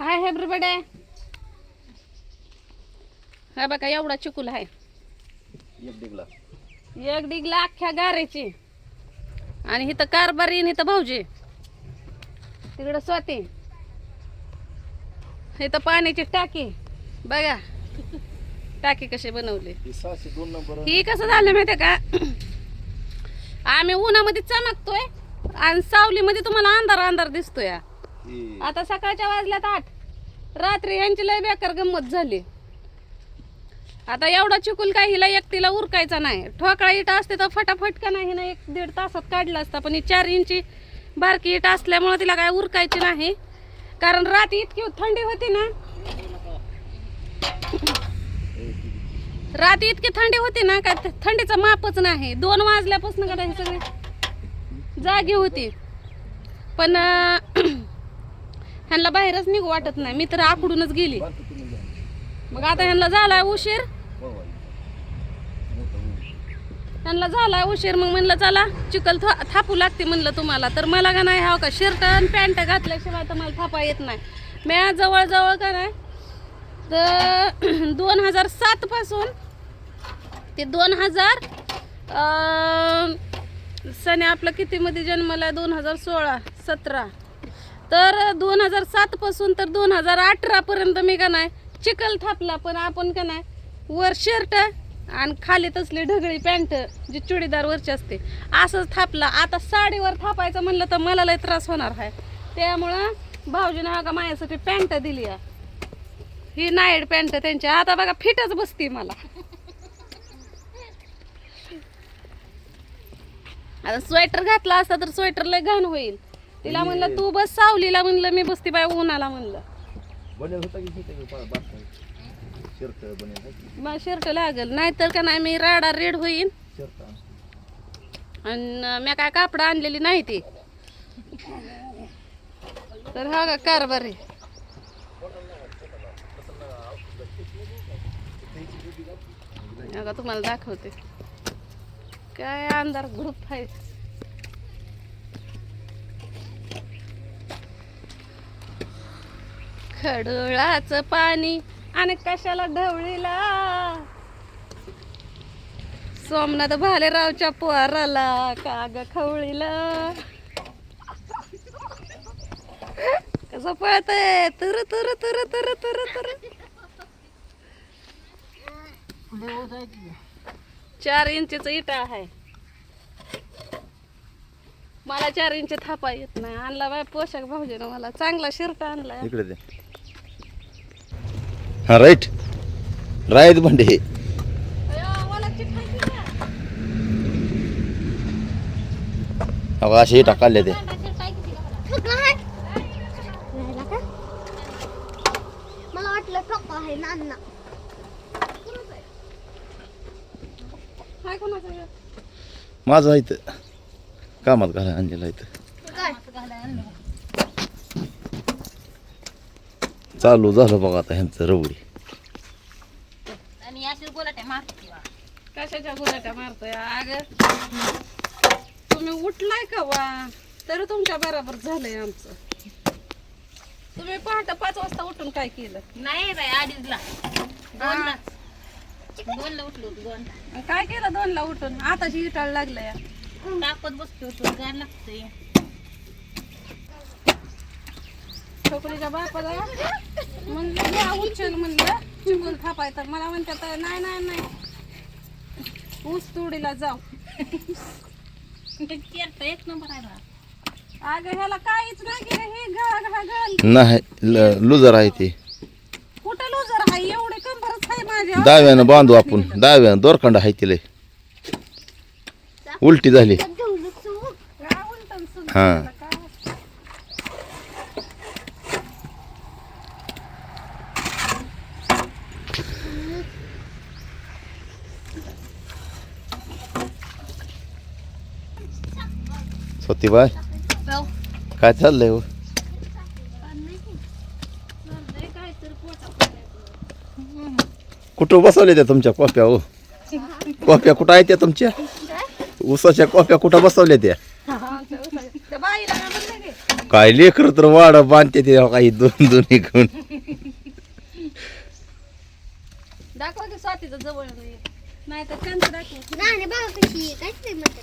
हाय एव्हरीबडे हा बघा एवढा चिकूल आहे. एक डिगला. एक डिगला अख्ख्या गारेची. आणि इथं कारभारी आणि इथं भाऊजी. तिकडं स्वाती. इथं पाण्याची टाकी. बघा. टाकी कशी बनवली. ही ही कसं झालं माहितीये का? आम्ही उन्हामध्ये चमकतोय. आणि सावलीमध्ये तुम्हाला अंधार अंधार दिसतोय. आता सकाळच्या वाजल्यात आठ. रात्री यांची लय बेकार गंमत झाली. आता एवढा चिकूल काय हिला एकटीला उरकायचा नाही. ठोकळा इटा असते तर फटाफट का नाही ना एक दीड तासात काढला असता. पण ही चार इंची बारकी इटा असल्यामुळे तिला काय उरकायची नाही. कारण रात्री इतकी थंडी होती ना. रात्री इतकी थंडी होती ना काय थंडीचं मापच नाही. दोन वाजल्यापासून का हे सगळे? जागी होती. पण ह्यांना बाहेरच निघू वाटत नाही. मी तर आकडूनच गेली. मग आता ह्यांना झालाय उशीर? त्यांना झाला उशीर. मग म्हणलं चला चिकल था- थापू लागते म्हणलं तुम्हाला. तर मला का नाही हा का शर्ट आणि पॅन्ट घातल्याशिवाय तर मला थापा येत नाही. मी जवळजवळ का नाही तर दोन हजार सातपासून ते दोन हजार सने आपलं कितीमध्ये जन्मला दोन हजार सोळा सतरा. तर दोन हजार सातपासून तर दोन हजार अठरापर्यंत मी का नाही चिखल थापला पण आपण का नाही वर शर्ट आणि खाली तसली ढगळी पॅन्ट जी चुडीदार वरची असते असंच थापला. आता साडीवर थापायचं म्हणलं तर मला लय त्रास होणार आहे. त्यामुळं भाऊजीने बघा का माझ्यासाठी पॅन्ट दिली आहे. ही नाईट पॅन्ट त्यांची. आता बघा फिटच बसती मला. आता स्वेटर घातला असता तर स्वेटर लय घाण होईल. तिला म्हणलं तू बस सावलीला म्हणलं मी बसती बाय उन्हाला म्हणलं. बनेल होता की? शर्ट बनेल आहे की? मग शर्ट लागल. नाहीतर का नाही मी राडा रेड होईन. शर्ट आण. आणि मी काय कापड आणलेली नाही ती. तर हा का कारभार आहे. तुम्हाला दाखवते. काय अंधार ग्रुप आहे. खडोळाचं पाणी आणि कशाला ढवळीला? सोमनाथ भालेरावच्या पोराला काग खवळीला. कसं पळतय? तर तर तर तर तर तर. चार इंचीच इटा आहे. मला चार इंच थापा येत नाही. आणला बाय पोशाख भाऊजीनं मला. चांगला शर्ट आणलाय. इकडे दे. हा राईट. दिली आहे. अगं असे टाकाले ते मला वाटलं टोक आहे नाना. हे? माझं आहे इथं. कामात घाला आणलेलं इथं. चालू झालं बघा आता ह्यांचं रवडी आणि अशी गोलाटे मारते. कशाच्या गुलाट्या मारतोय? अग तुम्ही उठलाय का वा तरी तुमच्या बरोबर झालंय आमचं. तुम्ही पहाटे पाच वाजता उठून काय केलं? नाही बाई अडीचला दोनला. दोनला उठलो दोनला. काय केलं दोनला उठून? आताशी इटाळ लागलंय. टाकत बसतो होतो गार लागतंय. छोकरीच्या बापाला. म्हणलं घ्या उचल म्हणलं चिकून थापाय तर. मला म्हणतात नाही नाही नाही. ऊस तुडीला जाऊ. एक नंबर आहे बा अगं ह्याला काहीच नाही हे नाही ल- लुजर आहे ते. कुठं लुजर आहे? एवढे कंबरच आहे माझ्या डाव्यानं बांधू आपण. डाव्यानं दोरखंड आहे तिला. उलटी झाली. काय उलटं सुलटं हा. स्वतीबाई काय चाललंय हो? कुठं बसवल्या त्या तुमच्या कॉप्या हो? कॉप्या कुठं आहेत त्या तुमच्या? ऊसाच्या कॉप्या कुठं बसवल्या त्या? काय लेकर तर वाड बांधते ते काही दोन दोन इकडून दाखवा की स्वातीचं जवळ नाही तर त्यांचं दाखव. नाही बघा कशी काय ते म्हणतात?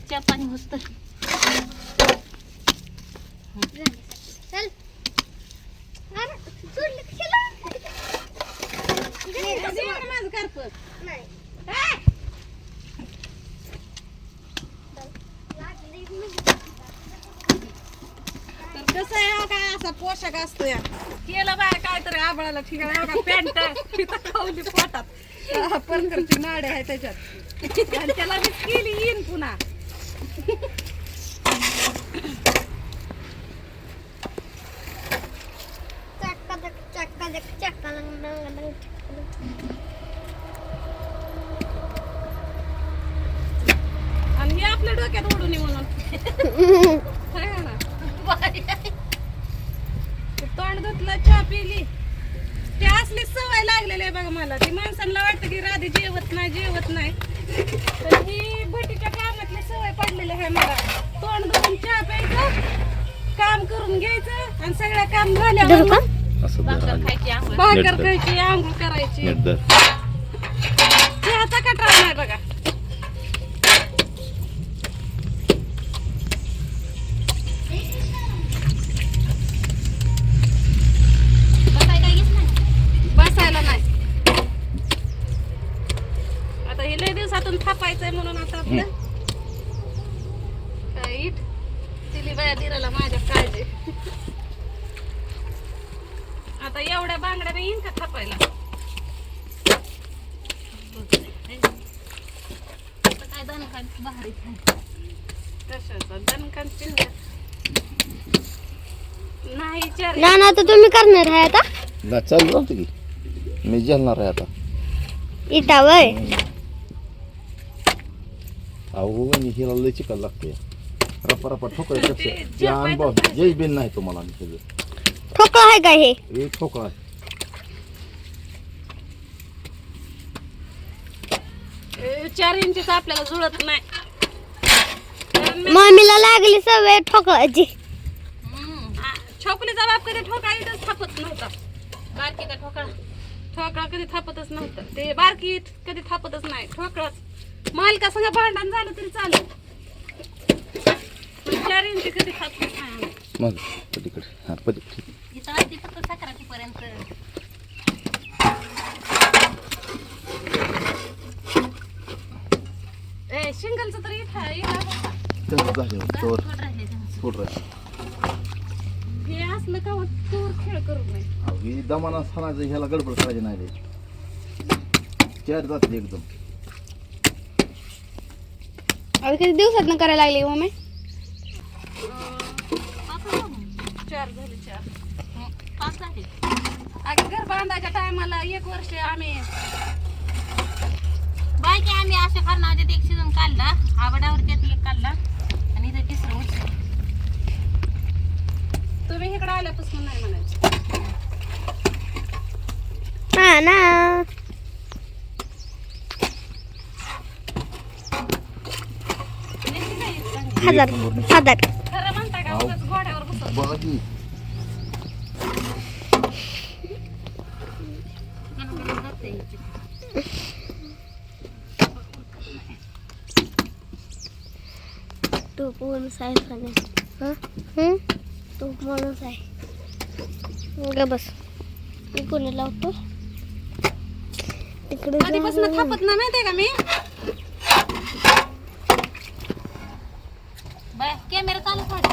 चहा पाणी मस्त चल माझं कारपत. नाही तर कसं आहे काय असा पोशाख असतो या केलं बाय काय काहीतरी आबळाला ठिकाण का पॅन्ट तिथं खावली पोटात करते नाड्या आहे त्याच्यात आणि त्याला मी केली येईन पुन्हा चक्का चक्का आणि हे आपल्या डोक्यात ओढून ये म्हणून. ना तोंड धुतलं चहा पिली. ते असली सवय लागलेली आहे बघा मला. ती माणसांना वाटतं की राधी जेवत नाही जेवत नाही. तर ही भटीच्या सवय पडलेली आहे मला. तोंड धुवून चहा प्यायचं काम करून घ्यायचं आणि सगळं काम झाल्यावर मग असं भाकर दर खायची आंघोळ. भाकर नीट. खायची आंघोळ करायची. नीट दर चहाचा कटाळा नाही बघा? बसाय काय घेत नाही बसायला नाही. आता हे लय दिवसातून थापायचंय म्हणून आता आपलं. येईन का थापायला काय दाणे भारी कशाचा दणकन नाही चार ना ना तर तुम्ही करणार आहे आता? ना चालू राहतो की. मी जेलणार आहे आता. इटा वय. अहो आणि हिला लय लागते. रपा रपा ते जे अनुभव बिन नाही तुम्हाला आणि त्याचं. ठोकळा आहे का हे? एक ठोकळा ए, चार इंचीच आपल्याला जुळत नाही. मम्मीला लागली सवय ठोकळाची. हम्म. आ, छोकलीचा बाप कधी ठोका इथंच थापत नव्हता. बारकी का ठोकळा ठोकळा कधी थापतच नव्हतं. ते बारकी कधी थापतच नाही. ठोकळाच. मालका संग भांडण झालं तरी चालेल. पण चार इंची कधी थापत नाही आम्ही. मग पलीकडे. हां पलीकडे. इथं आधी फक्त सक्राती पर्यंत शिंगलचं तर आहे, आहे. त्याचं झालं. फोट राहील. हे असलं का तूर खेळ करू नये. ही दमाना सणाचं ह्याला गडबड करायची नाही रे. चार जाते एकदम. अरे किती दिवसात करायला लागली मम्मी झाले मग. चार झाले चार. हं, पाच झाले. अगं घर बांधायच्या टायमाला एक वर्ष आम्ही बायकी आम्ही अशा खारणावर एक सीझन काढला. आवडावर त्यात एक काढला. आणि इथं तिसरं वर्ष तुम्ही इकडे आल्यापासून नाही म्हणायचं. हा ना? हजार हजार. खरं म्हणता का? घोड्यावर बसत बघा की गणगणं जाते इथे. तू माणूस आहे हं? तू माणूस आहे बस. मी कोणी लावतो? तिकडे कधीपासून थापत का मी? कॅमेरा चालू कर.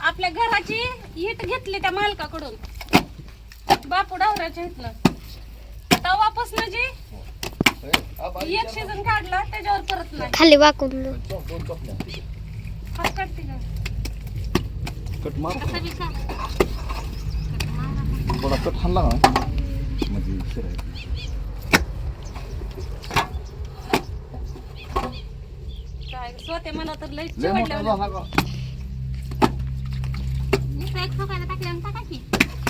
आपल्या घराची ईट घेतली त्या मालकाकडून. बापू डावराच्या इथलं तेव्हापासून जी एक सीझन काढला त्याच्यावर परत नाही. खाली वाकून. हात काढते का? कट मार. कसं बी खा थोडा कट हाणला ना म्हणजे काय स्वतः मला तर लई लय मोठा चिवडलं झाला का? नुसतं एक ठोकायला टाकल्यानं टाका की.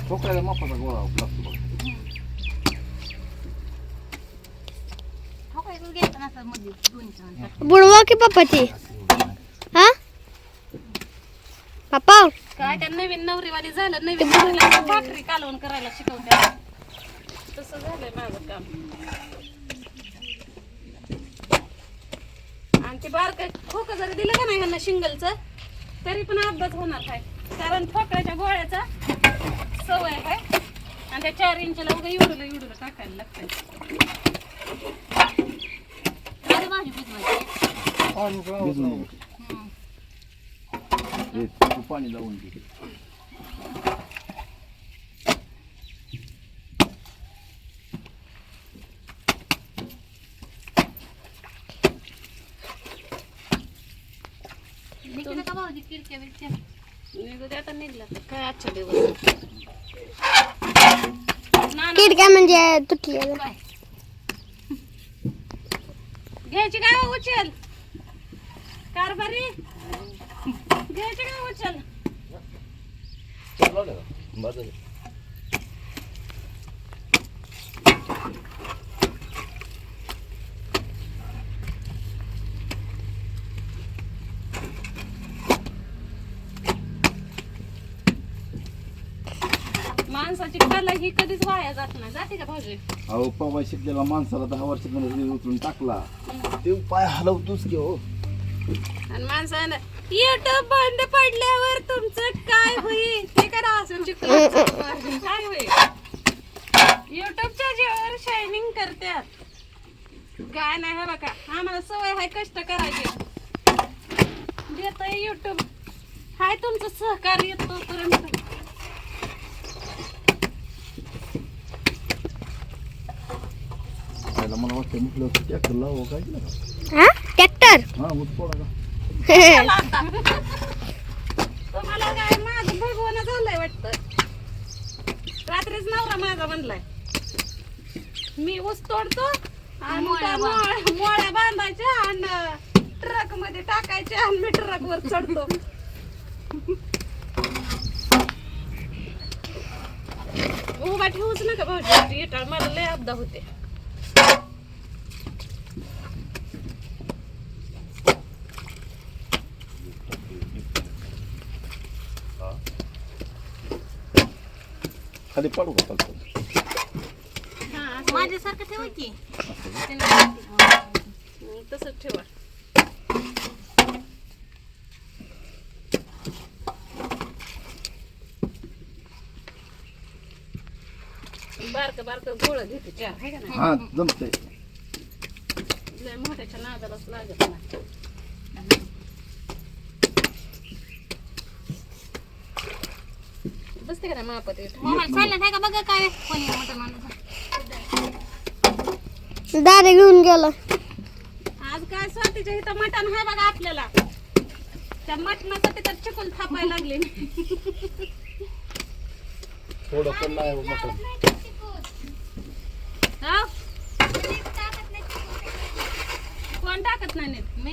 ठोकायला मापाचा गोळा लागतो बघ. ठोकायचं घ्यायचं नसतं मध्ये दोन्ही जण बुडवा की पप्पाची हा? पप्पा? काय त्या नवीन नवरीवाली झालं नवीन नवरीला भाकरी कालवण करायला शिकवते तसं झालंय माझं काम. आणि ते बारक खोकं जरी दिलं का नाही ह्यांना शिंगलचं तरी पण अपघात होणार काय? कारण ठोकळ्याच्या गोळ्याचा सवय आहे. आणि त्या चार इंचला उगा एवढं एवढं टाकायला लागतंय. भाजी भिजवायची. भिजवून घे. हे तू पाणी लावून घे. निघलं का भाऊजी किडक्या बिडक्या निघू दे आता निघला तर काय आजच्या दिवस ना किड काय म्हणजे तुटली काय? घ्यायची काय हो उचल? कारभारी? घ्यायची काय हो उचल? झालं. ही कधीच वाया जात नाही. जाते का भाऊजी? अहो पवा शिकलेला माणसाला दहा वर्षात उचलून टाकला. ते पाय हलवतोच की हो. आणि माणसानं युट्यूब बंद पडल्यावर तुमचं काय होईल? ते करा असं काय होईल? युट्यूबच्या जीवावर शायनिंग करतात काय नाही हे बघा. आम्हाला सवय आहे कष्ट करायचे. देत युट्यूब हाय तुमचं सहकार्य तोपर्यंत. त्याला मला वाटतं म्हटलं ट्रॅक्टर लावू काय केलं का हा? ट्रॅक्टर हा मग थोडा का तुम्हाला काय माझं भगवान झालंय वाटतं. रात्रीच नवरा माझा बनलाय. मी ऊस तोडतो आणि मोळ्या त्या मोळ्या मोळ्या बांधायच्या आणि ट्रकमध्ये टाकायच्या आणि मी ट्रक वर चढतो. उभा ठेवूच नका भाऊजी येटाळ मला लय अपदा होते. खाली पाडू का चालतं? हा असं माझ्यासारखं ठेवा की. तसंच ठेवा. बारक बारक गोळ घेते. चार आहे का नाही हा जमतंय. लय मोठ्याच्या नादालाच लागत नाही. बसते का नाही का बघा काय कोणी मोठं माणूस? दादा घेऊन गेला. आज काय स्वातीच्या इथं मटण आहे बघा आपल्याला. त्या मटणासाठी तर चिकून थापायला लागले. थोडं पण नाही हो मटण. हा? कोण टाकत नाही नीट? मी?